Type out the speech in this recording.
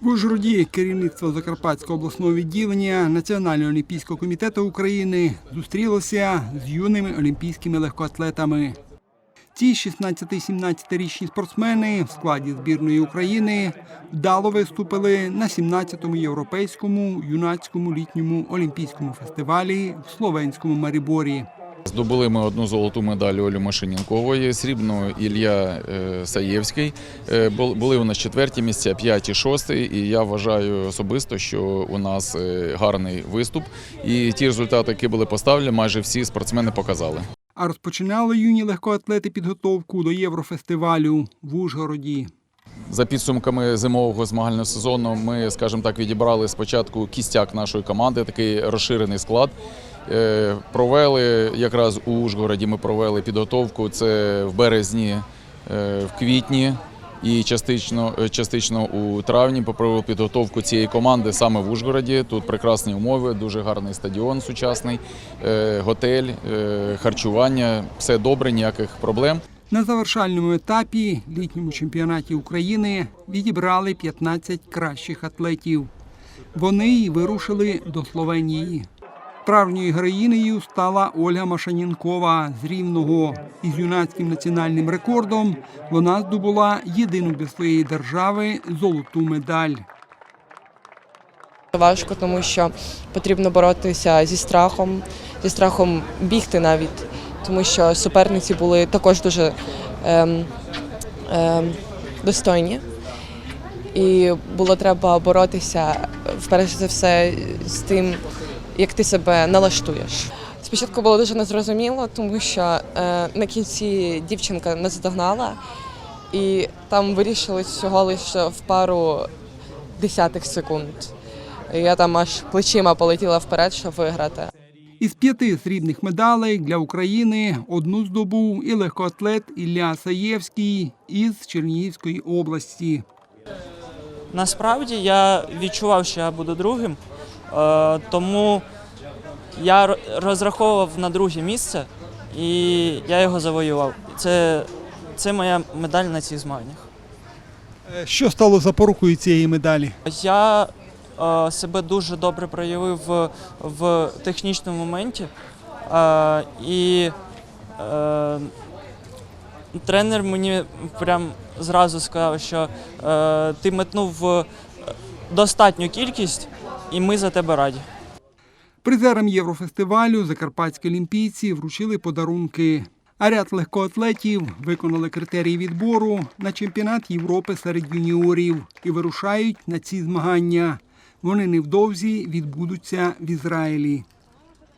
В Ужгороді керівництво Закарпатського обласного відділення Національного олімпійського комітету України зустрілося з юними олімпійськими легкоатлетами. Ці 16-17-річні спортсмени в складі збірної України вдало виступили на 17-му європейському юнацькому літньому олімпійському фестивалі в словенському Маріборі. Здобули ми одну золоту медаль Олі Машинінкової, срібну Ілля е, Саєвський. Е, бу- Були у нас четверті місця, п'яті, шості. І я вважаю особисто, що у нас е, гарний виступ. І ті результати, які були поставлені, майже всі спортсмени показали. А розпочинали юні легкоатлети підготовку до Єврофестивалю в Ужгороді. За підсумками зимового змагального сезону, ми, скажімо так, відібрали спочатку кістяк нашої команди, такий розширений склад. Е, Провели якраз у Ужгороді. Ми провели підготовку. Це в березні, е, в квітні і частично, е, частично у травні. Провели підготовку цієї команди саме в Ужгороді. Тут прекрасні умови, дуже гарний стадіон сучасний, готель, харчування. Все добре, ніяких проблем. На завершальному етапі літньому чемпіонаті України відібрали 15 кращих атлетів. Вони вирушили до Словенії. Справжньою героїнею стала Ольга Машанінкова з Рівного. Із юнацьким національним рекордом вона здобула єдину для своєї держави золоту медаль. Важко, тому що потрібно боротися зі страхом, зі страхом бігти навіть, тому що суперниці були також дуже ем, ем, достойні. І було треба боротися вперше за все з тим, як ти себе налаштуєш. Спочатку було дуже незрозуміло, тому що е, на кінці дівчинка наздогнала, і там вирішили всього лише в пару десятих секунд. Я там аж плечима полетіла вперед, щоб виграти. Із п'яти срібних медалей для України одну здобув і легкоатлет Ілля Саєвський із Чернігівської області. Насправді я відчував, що я буду другим, тому я розраховував на друге місце і я його завоював. Це, це моя медаль на цих змаганнях. Е, Що стало запорукою цієї медалі? Я е, себе дуже добре проявив в, в технічному моменті. Е, і е, тренер мені прям зразу сказав, що е, ти метнув е, достатню кількість, і ми за тебе раді. Призерам Єврофестивалю закарпатські олімпійці вручили подарунки. А ряд легкоатлетів виконали критерії відбору на чемпіонат Європи серед юніорів і вирушають на ці змагання. Вони невдовзі відбудуться в Ізраїлі.